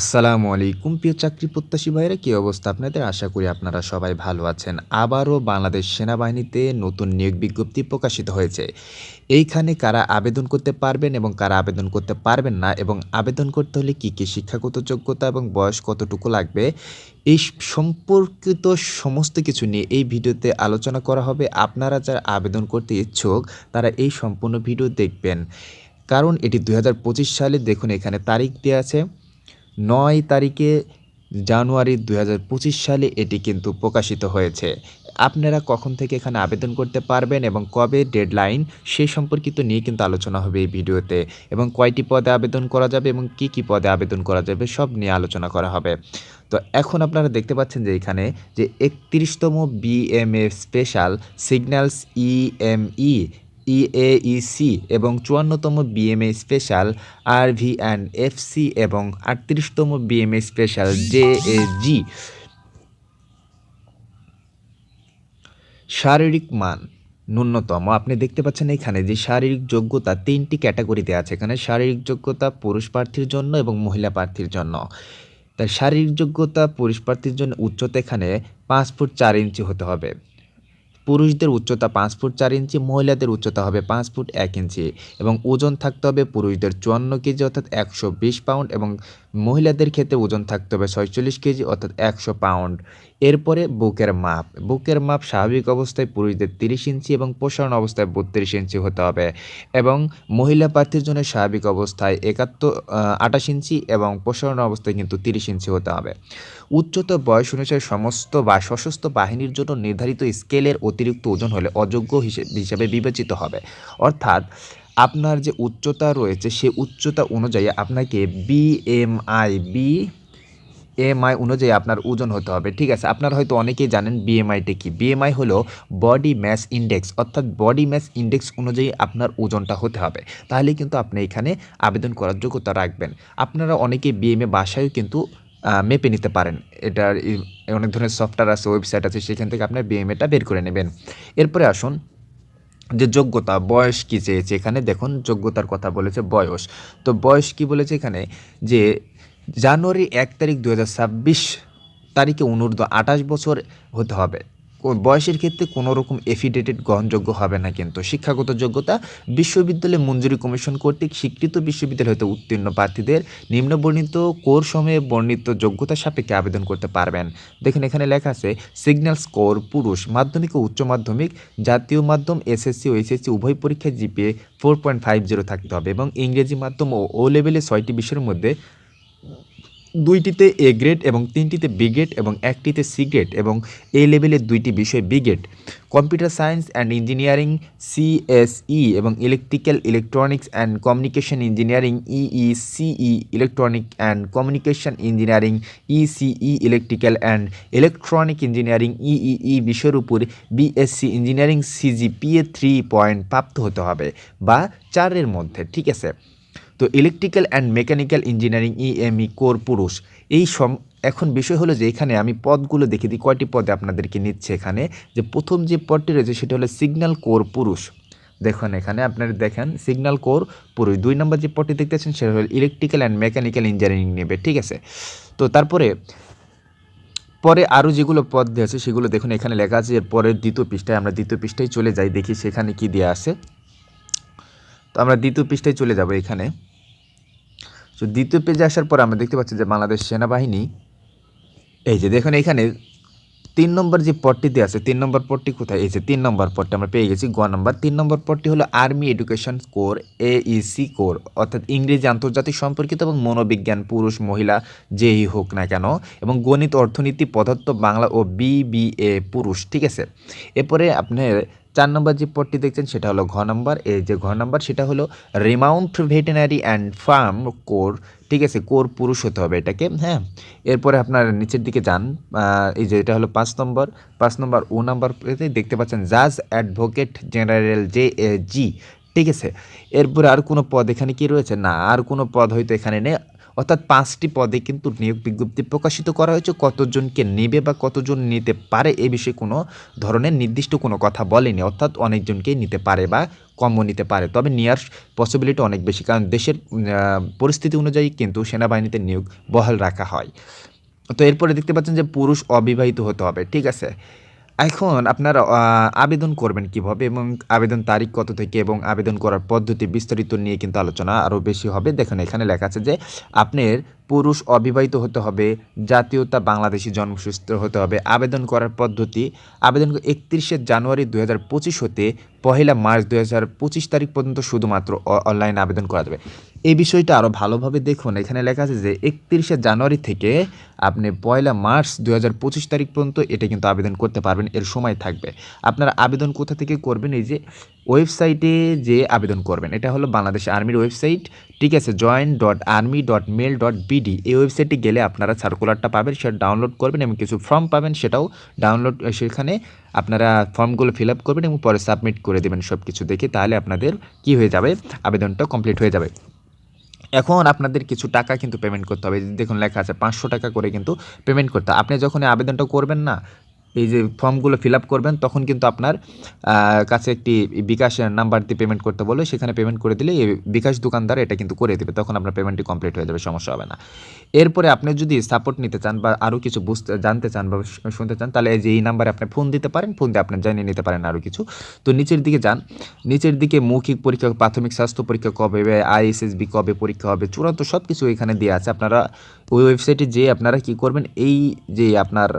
আসসালামু আলাইকুম, প্রিয় চাকরি প্রত্যাশী ভাইরা কী অবস্থা আপনাদের? আশা করি আপনারা সবাই ভালো আছেন। আবারও বাংলাদেশ সেনাবাহিনীতে নতুন নিয়োগ বিজ্ঞপ্তি প্রকাশিত হয়েছে। এইখানে কারা আবেদন করতে পারবেন এবং কারা আবেদন করতে পারবেন না এবং আবেদন করতে হলে কী কী শিক্ষাগত যোগ্যতা এবং বয়স কতটুকু লাগবে, এই সম্পর্কিত সমস্ত কিছু নিয়ে এই ভিডিওতে আলোচনা করা হবে। আপনারা যারা আবেদন করতে ইচ্ছুক, তারা এই সম্পূর্ণ ভিডিও দেখবেন। কারণ এটি দু হাজার পঁচিশ সালে, দেখুন এখানে তারিখ দেওয়া আছে। নয় তারিখে জানুয়ারি দু হাজার পঁচিশ সালে এটি কিন্তু প্রকাশিত হয়েছে। আপনারা কখন থেকে এখানে আবেদন করতে পারবেন এবং কবে ডেডলাইন সেই সম্পর্কিত নিয়ে কিন্তু আলোচনা হবে এই ভিডিওতে। এবং কয়টি পদে আবেদন করা যাবে এবং কি কি পদে আবেদন করা যাবে, সব নিয়ে আলোচনা করা হবে। তো এখন আপনারা দেখতে পাচ্ছেন যে এখানে যে একত্রিশতম BMA special signals EME EAEC এবং চুয়ান্নতম BMA special R V and FC এবং আটত্রিশতম BMA special J A G শারীরিক মান ন্যূনতম। আপনি দেখতে পাচ্ছেন এখানে যে শারীরিক যোগ্যতা তিনটি ক্যাটাগরিতে আছে। এখানে শারীরিক যোগ্যতা পুরুষ প্রার্থীর জন্য এবং মহিলা প্রার্থীর জন্য। তাই শারীরিক যোগ্যতা পুরুষ প্রার্থীর জন্য উচ্চতা এখানে পাঁচ ফুট চার ইঞ্চি হতে হবে। পুরুষদের উচ্চতা পাঁচ ফুট চার ইঞ্চি, মহিলাদের উচ্চতা হবে পাঁচ ফুট এক ইঞ্চি এবং ওজন থাকতে হবে পুরুষদের চুয়ান্ন কেজি অর্থাৎ একশো বিশ পাউন্ড এবং মহিলাদের ক্ষেত্রে ওজন থাকতে হবে ছয়চল্লিশ কেজি অর্থাৎ একশো পাউন্ড। এরপরে বুকের মাপ। বুকের মাপ স্বাভাবিক অবস্থায় পুরুষদের তিরিশ ইঞ্চি এবং প্রসারণ অবস্থায় বত্রিশ ইঞ্চি হতে হবে এবং মহিলা প্রার্থীর জন্য স্বাভাবিক অবস্থায় একাত্তর আঠাশ ইঞ্চি এবং প্রসারণ অবস্থায় কিন্তু তিরিশ ইঞ্চি হতে হবে। উচ্চতর বয়স অনুসারে সমস্ত বা সশস্ত্র বাহিনীর জন্য নির্ধারিত স্কেলের অতিরিক্ত ওজন হলে অযোগ্য হিসেবে বিবেচিত হবে। অর্থাৎ আপনার যে উচ্চতা রয়েছে, সে উচ্চতা অনুযায়ী আপনাকে বিএমআই বি এমআই অনুযায়ী আপনার ওজন হতে হবে। ঠিক আছে? আপনারা হয়তো অনেকেই জানেন বিএমআইটা কি? বিএমআই হলো বডি ম্যাস ইন্ডেক্স অর্থাৎ বডি ম্যাস ইন্ডেক্স অনুযায়ী আপনার ওজনটা হতে হবে। তাহলে কিন্তু আপনি এখানে আবেদন করার যোগ্যতা রাখবেন। আপনারা অনেকে বিএমএ বাসায়ও কিন্তু মেপে নিতে পারেন। এটার অনেক ধরনের সফটওয়্যার আছে ওয়েবসাইট আছে, সেখান থেকে আপনার বিএমএটা বের করে নেবেন। এরপরে আসুন যে যোগ্যতা, বয়স কী চেয়েছে? এখানে দেখুন, যোগ্যতার কথা বলেছে বয়স। তো বয়স কি বলেছে এখানে? যে জানুয়ারি এক তারিখ দু হাজার ছাব্বিশ তারিখে অনূর্ধ্ব আঠাশ বছর হতে হবে। বয়সের ক্ষেত্রে কোনো রকম এফিডেটেড গ্রহণযোগ্য হবে না কিন্তু। শিক্ষাগত যোগ্যতা বিশ্ববিদ্যালয় মঞ্জুরি কমিশন কর্তৃক স্বীকৃত বিশ্ববিদ্যালয় হতে উত্তীর্ণ প্রার্থীদের নিম্নবর্ণিত কোর সময়ে বর্ণিত যোগ্যতা সাপেক্ষে আবেদন করতে পারবেন। দেখুন এখানে লেখা আছে, সিগন্যাল স্কোর পুরুষ, মাধ্যমিক ও উচ্চ মাধ্যমিক, জাতীয় মাধ্যম এসএসসি ও এসএসসি উভয় পরীক্ষায় GPA four point five zero থাকতে হবে এবং ইংরেজি মাধ্যম ও ও লেভেলে ছয়টি বিষয়ের মধ্যে দুইটিতে এ গ্রেড এবং তিনটিতে বি গ্রেড এবং একটিতে সি গ্রেড এবং এ লেভেলের দুইটি বিষয় B grade computer science and engineering CSE এবং electrical electronics and communication engineering EE CE electronic and communication engineering ECE electrical and electronic engineering EE বিষয়ের উপর BSc engineering CGPA three point প্রাপ্ত হতে হবে বা চারের মধ্যে, ঠিক আছে? তো electrical and mechanical engineering EME corps পুরুষ, এই সম, এখন বিষয় হলো যে এখানে আমি পদগুলো দেখে দিই, কয়টি পদে আপনাদেরকে নিচ্ছে এখানে, যে প্রথম যে পদটি রয়েছে সেটা হলো সিগন্যাল কোর পুরুষ। দেখুন এখানে আপনারা দেখেন সিগন্যাল কোর পুরুষ, দুই নম্বর যে পদটি দেখতেছেন সেটা হলো ইলেকট্রিক্যাল অ্যান্ড মেকানিক্যাল ইঞ্জিনিয়ারিং নেবে, ঠিক আছে? তো তারপরে, পরে আরও যেগুলো পদ দেওয়া আছে সেগুলো দেখুন, এখানে লেখা আছে এর পরের দ্বিতীয় পৃষ্ঠায়, আমরা দ্বিতীয় পৃষ্ঠায় চলে যাই, দেখি সেখানে কি দেওয়া আছে। তো আমরা দ্বিতীয় পৃষ্ঠায় চলে যাব এখানে। তো দ্বিতীয় পেজে আসার পর আমরা দেখতে পাচ্ছি যে বাংলাদেশ সেনাবাহিনী, এই যে দেখুন এখানে তিন নম্বর যে পটটিতে আছে, তিন নম্বর পটটি কোথায়? এই যে তিন নম্বর পটটি আমরা পেয়ে গেছি, গ নম্বর। তিন নম্বর পটটি হলো army education corps AEC corps অর্থাৎ ইংরেজি আন্তর্জাতিক সম্পর্কিত এবং মনোবিজ্ঞান, পুরুষ, মহিলা, যেই হোক না কেন, এবং গণিত, অর্থনীতি, পদার্থ, বাংলা ও বিবিএ পুরুষ, ঠিক আছে? এরপরে আপনার চার নম্বর যে পদটি দেখছেন, সেটা হলো ঘ নম্বর। এই যে ঘ নম্বর, সেটা হলো remount veterinary and farm corps. ঠিক আছে, কোর পুরুষ হতে হবে এটাকে হ্যাঁ? এরপরে আপনার নিচের দিকে যান এই যে এটা হলো পাঁচ নম্বর। পাঁচ নম্বর ও নাম্বার দেখতে পাচ্ছেন জাজ অ্যাডভোকেট জেনারেল জে জি। ঠিক আছে, এরপরে আর কোনো পদ এখানে কি রয়েছে? না, আর কোনো পদ হয়তো এখানে নেই। অর্থাৎ পাঁচটি পদে কিন্তু নিয়োগ বিজ্ঞপ্তি প্রকাশিত করা হয়েছে। কতজনকে নেবে বা কতজন নিতে পারে এ বিষয়ে কোনো ধরনের নির্দিষ্ট কোনো কথা বলেনি। অর্থাৎ অনেকজনকেই নিতে পারে বা কমও নিতে পারে। তবে নেওয়ার পসিবিলিটি অনেক বেশি, কারণ দেশের পরিস্থিতি অনুযায়ী কিন্তু সেনাবাহিনীতে নিয়োগ বহাল রাখা হয়। তো এরপরে দেখতে পাচ্ছেন যে পুরুষ অবিবাহিত হতে হবে, ঠিক আছে? এখন আপনারা আবেদন করবেন কীভাবে এবং আবেদন তারিখ কত থেকে এবং আবেদন করার পদ্ধতি বিস্তারিত নিয়ে কিন্তু আলোচনা আরও বেশি হবে। দেখেন, এখানে লেখা আছে যে, আপনার পুরুষ অবিবাহিত হতে হবে, জাতীয়তা বাংলাদেশি জন্মসূত্র হতে হবে। আবেদন করার পদ্ধতি, আবেদন একত্রিশে জানুয়ারি দু হাজার পঁচিশ হতে পহেলা মার্চ দু হাজার পঁচিশ তারিখ পর্যন্ত শুধুমাত্র অনলাইনে আবেদন করা যাবে। এই বিষয়টা আরও ভালোভাবে দেখুন। এখানে লেখা আছে যে, একত্রিশে জানুয়ারি থেকে আপনি পয়লা মার্চ দু হাজার পঁচিশ তারিখ পর্যন্ত এটা কিন্তু আবেদন করতে পারবেন, এর সময় থাকবে। আপনারা আবেদন কোথা থেকে করবেন? এই যে ওয়েবসাইটে যে আবেদন করবেন, এটা হলো বাংলাদেশ আর্মির ওয়েবসাইট। ঠিক আছে join dot army dot mil dot BD এই ওয়েবসাইটে গেলে আপনারা সার্কুলারটা পাবেন, সেটা ডাউনলোড করবেন এবং কিছু ফর্ম পাবেন, সেটাও ডাউনলোড সেখানে আপনারা ফর্মগুলো ফিল আপ করবেন এবং পরে সাবমিট করে দেবেন সব কিছু দেখে, তাহলে আপনাদের কি হয়ে যাবে? আবেদনটা কমপ্লিট হয়ে যাবে। এখন আপনাদের কিছু টাকা কিন্তু পেমেন্ট করতে হবে। দেখুন লেখা আছে, পাঁচশো টাকা করে কিন্তু পেমেন্ট করতে। আপনি যখন আবেদনটা করবেন না এই যে ফর্মগুলো ফিল আপ করবেন, তখন কিন্তু আপনার কাছে একটি বিকাশ নাম্বার দিয়ে পেমেন্ট করতে বলে সেখানে পেমেন্ট করে দিলে এই বিকাশ দোকানদার এটা কিন্তু করে দেবে, তখন আপনার পেমেন্টটি কমপ্লিট হয়ে যাবে, সমস্যা হবে না। এরপরে আপনি যদি সাপোর্ট নিতে চান বা আরও কিছু বুঝতে, জানতে চান বা শুনতে চান, তাহলে এই যে এই নাম্বারে আপনি ফোন দিতে পারেন ফোন দিয়ে আপনি জানিয়ে নিতে পারেন আরও কিছু। তো নিচের দিকে যান, নিচের দিকে মৌখিক পরীক্ষা, প্রাথমিক স্বাস্থ্য পরীক্ষা কবে, আইএসএসবি কবে পরীক্ষা হবে, চূড়ান্ত সব কিছু এখানে দেওয়া আছে, আপনারা ওই ওয়েবসাইটে যেয়ে আপনারা কি করবেন? এই যে আপনার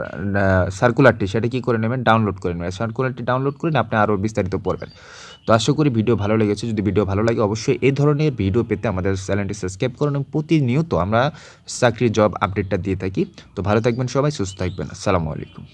সার্কুলারটি সেটা কি করে নেবেন? ডাউনলোড করে নেবেন। সার্কুলারটি ডাউনলোড করে আপনি আরও বিস্তারিত পড়বেন। তো আশা করি ভিডিও ভালো লেগেছে। যদি ভিডিও ভালো লাগে, অবশ্যই এই ধরনের ভিডিও পেতে আমাদের চ্যানেলটি সাবস্ক্রাইব করুন এবং প্রতিনিয়ত আমরা চাকরির জব আপডেটটা দিয়ে থাকি। তো ভালো থাকবেন সবাই, সুস্থ থাকবেন। আসসালামু আলাইকুম।